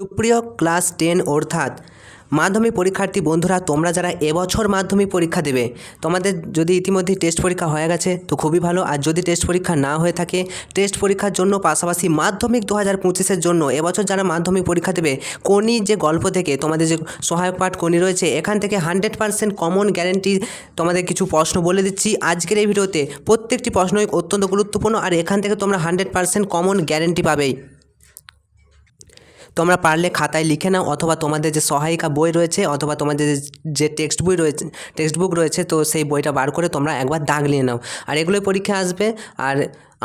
সুপ্রিয় class ten অর্থাৎ মাধ্যমিক পরীক্ষার্থী বন্ধুরা, তোমরা যারা এবছর মাধ্যমিক পরীক্ষা দেবে, তোমাদের যদি ইতিমধ্যে টেস্ট পরীক্ষা হয়ে গেছে, তো খুবই ভালো। আর যদি টেস্ট পরীক্ষা না হয়ে থাকে টেস্ট পরীক্ষার জন্য পাশাপাশি মাধ্যমিক দু হাজার পঁচিশের জন্য এবছর যারা মাধ্যমিক পরীক্ষা দেবে কোনি যে গল্প থেকে, তোমাদের যে সহায়ক পাঠ কোনি রয়েছে, এখান থেকে হান্ড্রেড পার্সেন্ট কমন গ্যারেন্টি তোমাদের কিছু প্রশ্ন বলে দিচ্ছি। আজকের এই ভিডিওতে প্রত্যেকটি প্রশ্নই অত্যন্ত গুরুত্বপূর্ণ, আর এখান থেকে তোমরা হান্ড্রেড পার্সেন্ট কমন গ্যারেন্টি পাবেই। তোমরা পারলে খাতায় লিখে নাও অথবা তোমাদের যে সহায়িকা বই রয়েছে অথবা তোমাদের যে টেক্সট বই রয়েছে টেক্সট বুক রয়েছে, তো সেই বইটা বার করে তোমরা একবার দাগ নিয়ে নাও। আর এগুলোই পরীক্ষা আসবে। আর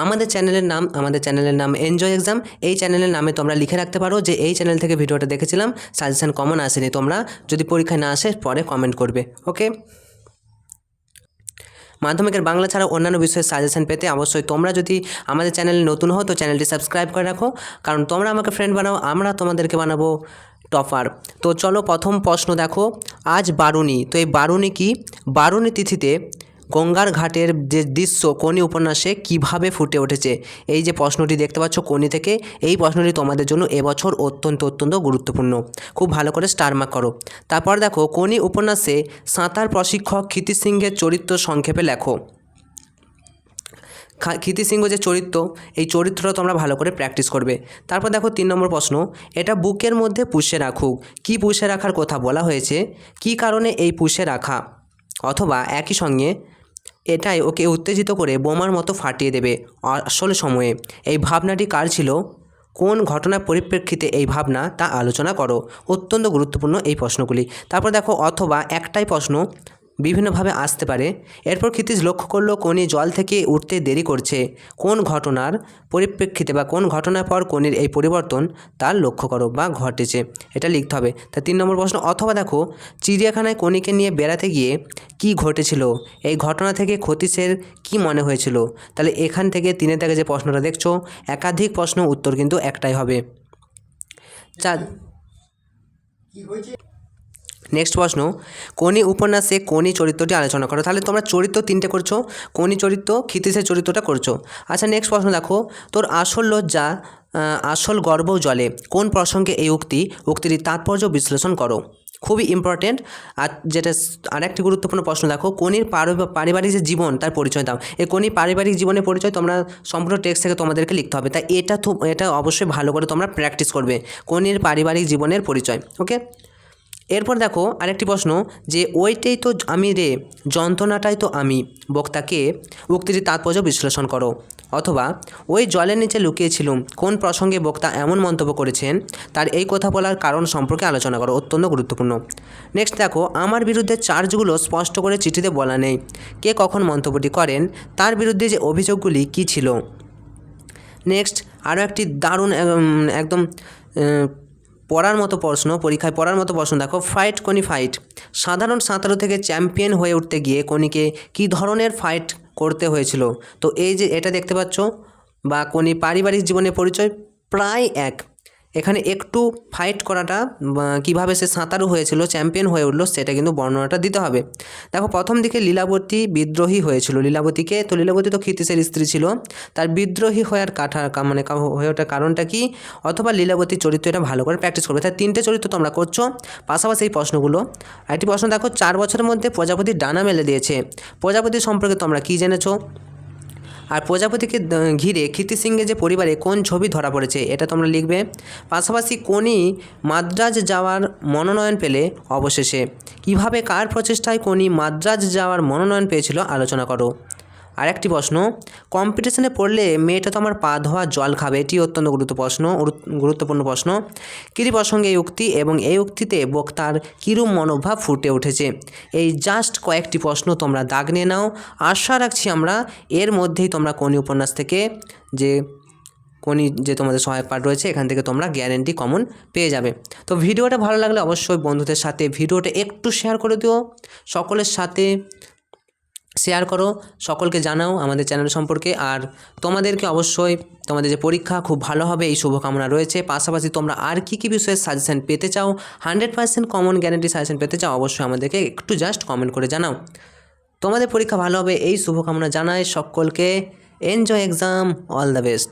আমাদের চ্যানেলের নাম, আমাদের চ্যানেলের নাম এনজয় এক্সাম এই চ্যানেলের নামে তোমরা লিখে রাখতে পারো যে এই চ্যানেল থেকে ভিডিওটা দেখেছিলাম সাজেশন কমন আসেনি। তোমরা যদি পরীক্ষায় না আসে, পরে কমেন্ট করবে ওকে মাধ্যমিকের বাংলা ছাড়া অন্যান্য বিষয়ে সাজেশন পেতে অবশ্যই তোমরা যদি আমাদের চ্যানেলে নতুন হও তো চ্যানেলটি সাবস্ক্রাইব করে রাখো। কারণ তোমরা আমাকে ফ্রেন্ড বানাও, আমরা তোমাদেরকে বানাবো টপার তো চলো প্রথম প্রশ্ন দেখো, আজ বারুণী। তো এই বারুণী কি? বারুণী তিথিতে গঙ্গার ঘাটের যে দৃশ্য, কোনি উপন্যাসে কীভাবে ফুটে উঠেছে, এই যে প্রশ্নটি দেখতে পাচ্ছ কোনি থেকে, এই প্রশ্নটি তোমাদের জন্য এবছর অত্যন্ত অত্যন্ত গুরুত্বপূর্ণ। খুব ভালো করে স্টার মার্ক করো। তারপর দেখো কোনি উপন্যাসে সাঁতার প্রশিক্ষক ক্ষিতি সিংহের চরিত্র সংক্ষেপে লেখো। খা- সিংহ যে চরিত্র, এই চরিত্রটা তোমরা ভালো করে প্র্যাকটিস করবে। তারপর দেখো তিন নম্বর প্রশ্ন, এটা বুকের মধ্যে পুষে রাখুক। কি পুষে রাখার কথা বলা হয়েছে? কি কারণে এই পুষে রাখা? অথবা একই সঙ্গে এটাই ওকে উত্তেজিত করে বোমার মতো ফাটিয়ে দেবে আসল সময়ে। এই ভাবনাটি কার ছিল? কোন ঘটনার পরিপ্রেক্ষিতে এই ভাবনা তা আলোচনা করো। অত্যন্ত গুরুত্বপূর্ণ এই প্রশ্নগুলি। তারপর দেখো, অথবা একটাই প্রশ্ন বিভিন্নভাবে আসতে পারে। এরপর ক্ষিতিশ লক্ষ্য করল কোনি জল থেকে উঠতে দেরি করছে। কোন ঘটনার পরিপ্রেক্ষিতে বা কোন ঘটনার পর কোনির এই পরিবর্তন তার লক্ষ্য করো বা ঘটেছে, এটা লিখতে হবে। তা তিন নম্বর প্রশ্ন, অথবা দেখো, চিড়িয়াখানায় কোনিকে নিয়ে বেড়াতে গিয়ে কি ঘটেছিল? এই ঘটনা থেকে ক্ষতিসের কি মনে হয়েছিল? তাহলে এখান থেকে তিনের থেকে যে প্রশ্নটা দেখছ, একাধিক প্রশ্ন উত্তর কিন্তু একটাই হবে। চার নেক্সট প্রশ্ন, কোনি উপন্যাসে কোনি চরিত্রটি আলোচনা করো? তাহলে তোমরা চরিত্র তিনটে করছ, কোনি চরিত্র, ক্ষিতিশের চরিত্রটা করছ। আচ্ছা নেক্সট প্রশ্ন দেখো, তোর আসল লজ্জা আসল গর্ব জলে কোন প্রসঙ্গে এই উক্তি উক্তির তাৎপর্য বিশ্লেষণ করো? খুবই ইম্পর্টেন্ট আর যেটা আরেকটি গুরুত্বপূর্ণ প্রশ্ন দেখো, কোনির পারিবারিক যে জীবন, তার পরিচয় দাও। এই কোনির পারিবারিক জীবনের পরিচয় তোমরা সম্পূর্ণ টেক্সট থেকে তোমাদেরকে লিখতে হবে। তাই এটা এটা অবশ্যই ভালো করে তোমরা প্র্যাকটিস করবে, কোনির পারিবারিক জীবনের পরিচয় ওকে এরপর দেখো আরেকটি প্রশ্ন যে ওইটাই তো আমি রে, যন্ত্রণাটাই তো আমি। বক্তাকে উক্তিটির তাৎপর্য বিশ্লেষণ করো। অথবা, ওই জলের নিচে লুকিয়েছিলুম, কোন প্রসঙ্গে বক্তা এমন মন্তব্য করেছেন, তার এই কথা বলার কারণ সম্পর্কে আলোচনা করো, অত্যন্ত গুরুত্বপূর্ণ। নেক্সট দেখো, আমার বিরুদ্ধে চার্জগুলো স্পষ্ট করে চিঠিতে বলা নেই। কে কখন মন্তব্যটি করেন, তার বিরুদ্ধে যে অভিযোগগুলি কী ছিল? নেক্সট আরও একটি দারুণ একদম পড়ার মতো প্রশ্ন, পরীক্ষায় পড়ার মতো প্রশ্ন, দেখো ফাইট কোনি ফাইট সাধারণ সাঁতারু থেকে চ্যাম্পিয়ন হয়ে উঠতে গিয়ে কোনিকে কি ধরনের ফাইট করতে হয়েছিল? তো এই যে এটা দেখতে পাচ্ছ, বা কোনি পারিবারিক জীবনে পরিচয়, প্রায় এক। এখানে একটু ফাইট করাটা কীভাবে সে সাঁতারু হয়েছিল চ্যাম্পিয়ন হয়ে উঠল, সেটা কিন্তু বর্ণনাটা দিতে হবে। দেখো, প্রথম দিকে লীলাবতী বিদ্রোহী হয়েছিল। লীলাবতীকে তো লীলাবতী তো ক্ষিতিশের স্ত্রী ছিল। তার বিদ্রোহী হওয়ার কাঠা, কা- মানে হয়ে ওঠার কারণটা কি? অথবা লীলাবতীর চরিত্র এটা ভালো করে প্র্যাকটিস করবে। তাই তিনটে চরিত্র তোমরা করছ, পাশাপাশি এই প্রশ্নগুলো। একটি প্রশ্ন, দেখো, চার বছরের মধ্যে প্রজাপতি ডানা মেলে দিয়েছে। প্রজাপতি সম্পর্কে তোমরা কী জেনেছো? আর প্রজাপতিকে ঘিরে কীর্তি সিংয়ের যে পরিবারে কোন ছবি ধরা পড়েছে এটা তোমরা লিখবে। পাশাপাশি কোনি মাদ্রাজ যাওয়ার মনোনয়ন পেলে অবশেষে। কীভাবে, কার প্রচেষ্টায় কোনি মাদ্রাজ যাওয়ার মনোনয়ন পেয়েছিল আলোচনা করো। আরেকটি প্রশ্ন কম্পিটিশনে পড়লে মেয়েটা তো আমার পা ধোয়া জল খাবে, এটি অত্যন্ত গুরুত্ব প্রশ্ন গুরুত্বপূর্ণ প্রশ্ন। কিরি প্রসঙ্গে এই উক্তি এবং এই উক্তিতে বক্তার কিরূপ মনোভাব ফুটে উঠেছে? এই জাস্ট কয়েকটি প্রশ্ন তোমরা দাগ নিয়ে নাও। আশা রাখছি আমরা এর মধ্যেই তোমরা কোনি উপন্যাস থেকে যে কোনি যে তোমাদের সহায়ক পাঠ রয়েছে, এখান থেকে তোমরা গ্যারেন্টি কমন পেয়ে যাবে। তো ভিডিওটা ভালো লাগলে অবশ্যই বন্ধুদের সাথে ভিডিওটা একটু শেয়ার করে দিও। সকলের সাথে শেয়ার করো, সকলকে জানাও আমাদের চ্যানেল সম্পর্কে। আর তোমাদেরকে অবশ্যই তোমাদের যে পরীক্ষা, খুব ভালো হবে, এই শুভকামনা রয়েছে। পাশাপাশি তোমরা আর কী কী বিষয়ে সাজেশন পেতে চাও hundred percent common guarantee suggestion পেতে চাও, অবশ্যই আমাদেরকে একটু জাস্ট কমেন্ট করে জানাও। তোমাদের পরীক্ষা ভালো হবে, এই শুভকামনা জানায় সকলকে। Enjoy exam all the best